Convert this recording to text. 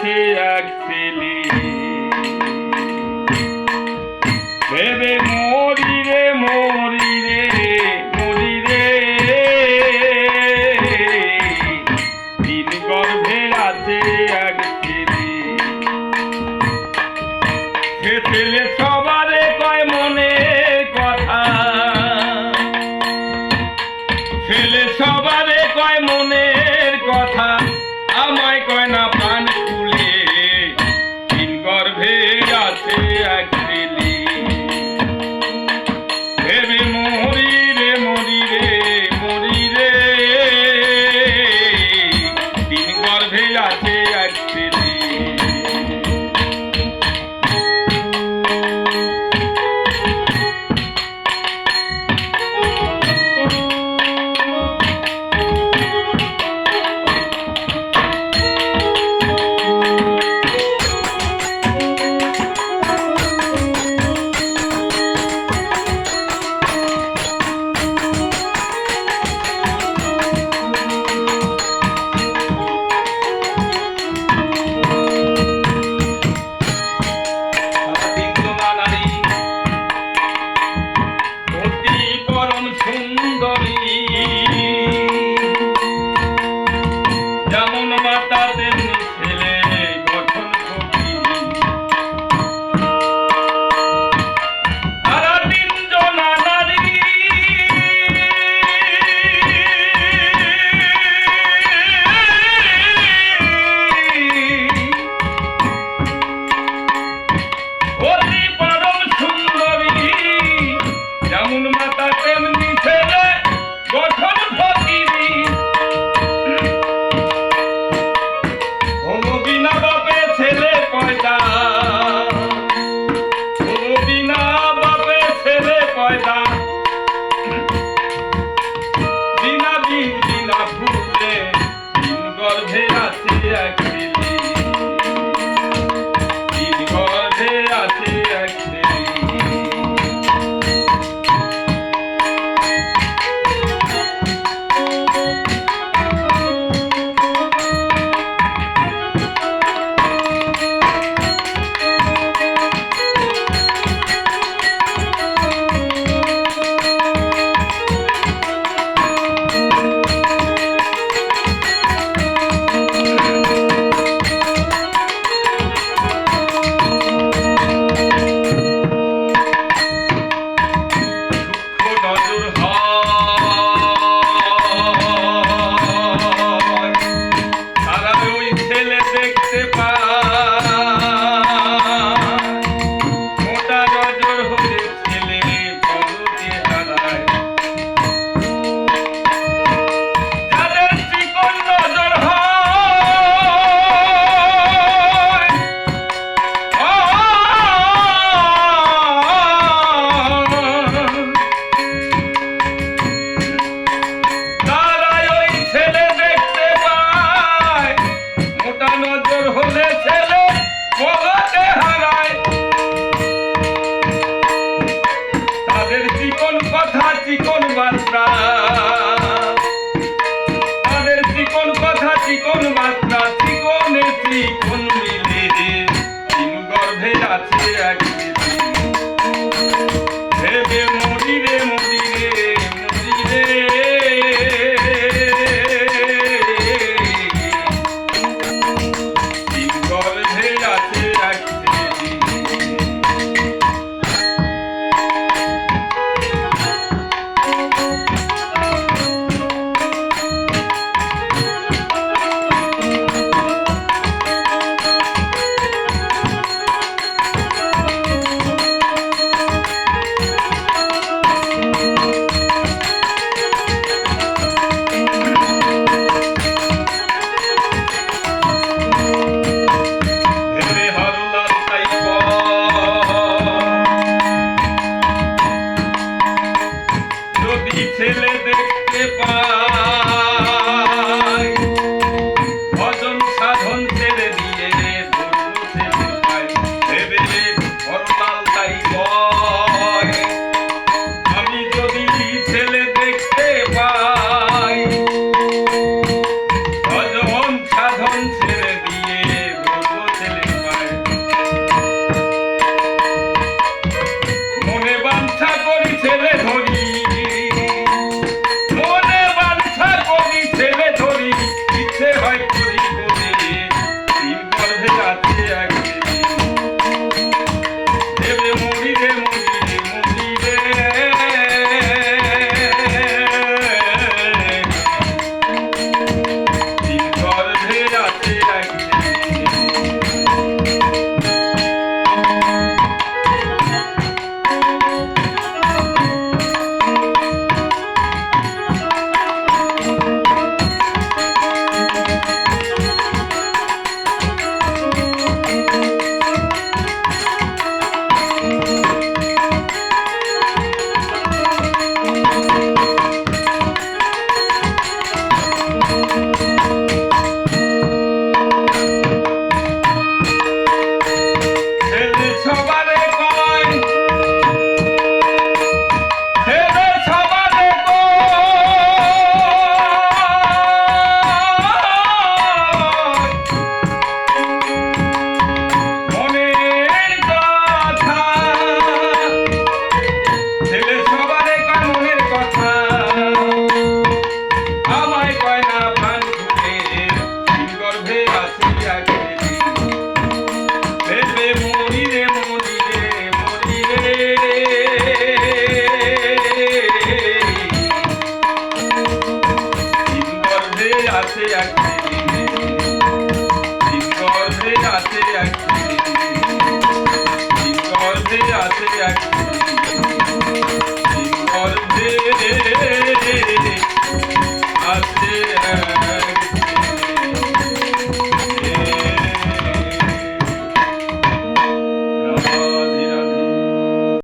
আছে এক ছেলে ভেবে মরি রে মরি রে মরি রে। তিন গর্ভে আছে এক ছেলে সে ছেলে সবারে ত্রিকোণ মাত্রা ত্রিকোণে ত্রিকোণ। पिछले देख के पा